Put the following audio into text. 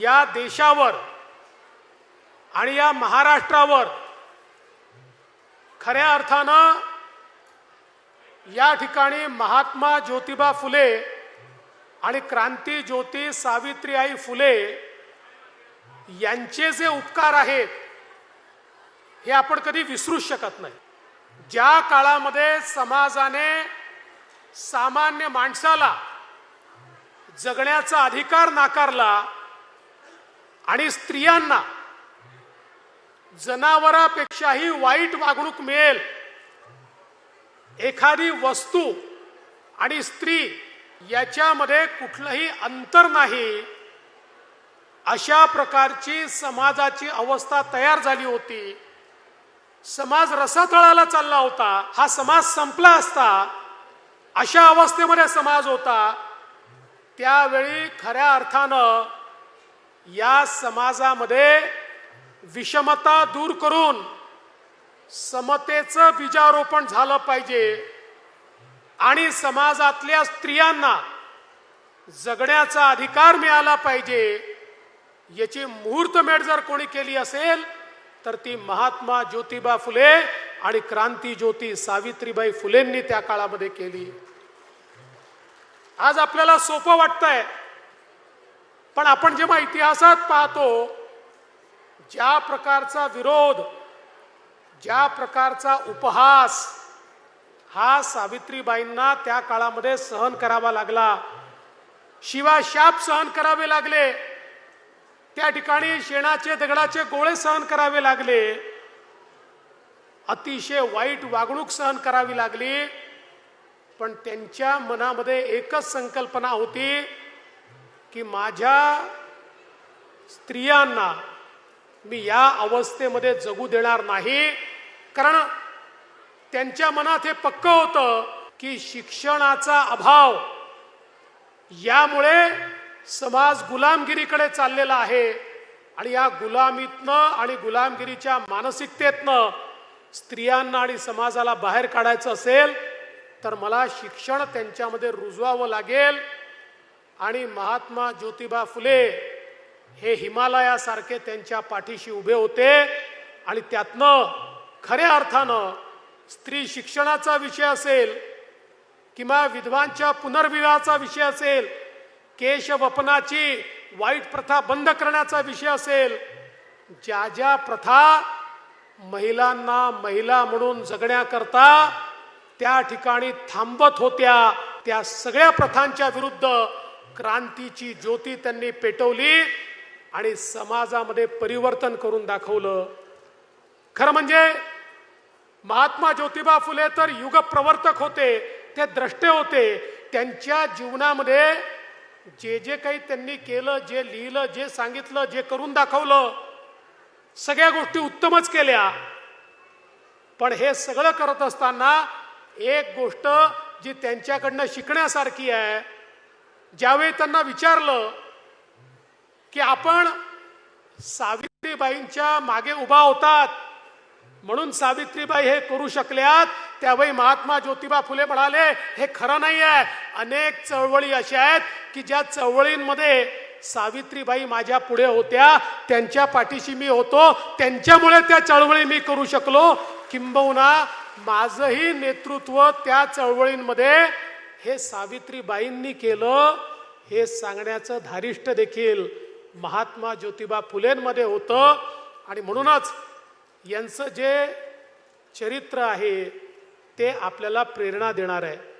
या देशावर आणि या महाराष्ट्रावर खऱ्या अर्थानं या ठिकाणी महात्मा ज्योतिबा फुले आणि क्रांती ज्योती सावित्रीबाई फुले यांचे जे उपकार आहेत हे आपण कधी विसरूच शकत नाही. ज्या काळामध्ये समाजाने सामान्य माणसाला जगण्याचा अधिकार नाकारला आणि स्त्रियांना जनावरापेक्षाही वाईट वागणूक मिळेल. एखादी वस्तू आणि स्त्री याच्यामध्ये कुठलंही अंतर नाही. अशा प्रकारची समाजाची अवस्था तयार झाली होती. समाज रसातळाला चालला होता. हा समाज संपला असता अशा अवस्थेमध्ये समाज होता. त्यावेळी खऱ्या अर्थानं या समाजामध्ये विषमता दूर करून समतेचं बीजारोपण झालं पाहिजे आणि समाजातल्या स्त्रियांना जगण्याचा अधिकार मिळाला पाहिजे याची मुहूर्तमेढ जर कोणी केली असेल तर ती महात्मा ज्योतिबा फुले आणि क्रांती ज्योती सावित्रीबाई फुलेंनी त्या काळामध्ये केली. आज आपल्याला सोपं वाटतंय पण आपण जेव्हा इतिहासात पाहतो ज्या प्रकारचा विरोध ज्या प्रकारचा उपहास हा सावित्रीबाईंना त्या काळामध्ये सहन करावा लागला. शिवा शाप सहन करावे लागले. त्या ठिकाणी शेणाचे दगडाचे गोळे सहन करावे लागले. अतिशय वाईट वागणूक सहन करावी लागली. पण त्यांच्या मनामध्ये एकच संकल्पना होती की माझ्या स्त्रियांना मी या अवस्थेमध्ये जगू देणार नाही. कारण त्यांच्या मनात हे पक्क होतं की शिक्षणाचा अभाव यामुळे समाज गुलामगिरीकडे चाललेला आहे आणि या गुलामीतनं आणि गुलामगिरीच्या मानसिकतेतनं स्त्रियांना आणि समाजाला बाहेर काढायचं असेल तर मला शिक्षण त्यांच्यामध्ये रुजवावं लागेल. आणि महात्मा ज्योतिबा फुले हे हिमालयासारखे त्यांच्या पाठीशी उभे होते आणि त्यातनं खऱ्या अर्थानं स्त्री शिक्षणाचा विषय असेल किंवा विधवांच्या पुनर्विवाहाचा विषय असेल केशवपनाची वाईट प्रथा बंद करण्याचा विषय असेल ज्या ज्या प्रथा महिलांना महिला म्हणून जगण्याकरता त्या ठिकाणी थांबत होत्या त्या सगळ्या प्रथांच्या विरुद्ध क्रांतीची ज्योती त्यांनी पेटवली आणि समाजामध्ये परिवर्तन करून दाखवलं. खरं म्हणजे महात्मा ज्योतिबा फुले तर युग प्रवर्तक होते ते द्रष्टे होते. त्यांच्या जीवनामध्ये जे जे काही त्यांनी केलं जे लिहिलं जे सांगितलं जे करून दाखवलं सगळ्या गोष्टी उत्तमच केल्या. पण हे सगळं करत असताना एक गोष्ट जी त्यांच्याकडनं शिकण्यासारखी आहे ज्यावेळी त्यांना विचारलं की आपण सावित्रीबाईंच्या मागे उभा होतात म्हणून सावित्रीबाई हे करू शकल्यात त्यावेळी महात्मा ज्योतिबा फुले म्हणाले हे खरं नाही आहे अनेक चळवळी अशा आहेत की ज्या चळवळींमध्ये सावित्रीबाई माझ्या पुढे होत्या त्यांच्या पाठीशी मी होतो त्यांच्यामुळे त्या चळवळी मी करू शकलो. किंबहुना माझंही नेतृत्व त्या चळवळींमध्ये हे सावित्रीबाईंनी केलं हे सांगण्याचं धारिष्ट देखील महात्मा ज्योतिबा फुलेंमध्ये होतं. आणि म्हणूनच यांचं जे चरित्र आहे ते आपल्याला प्रेरणा देणार आहे.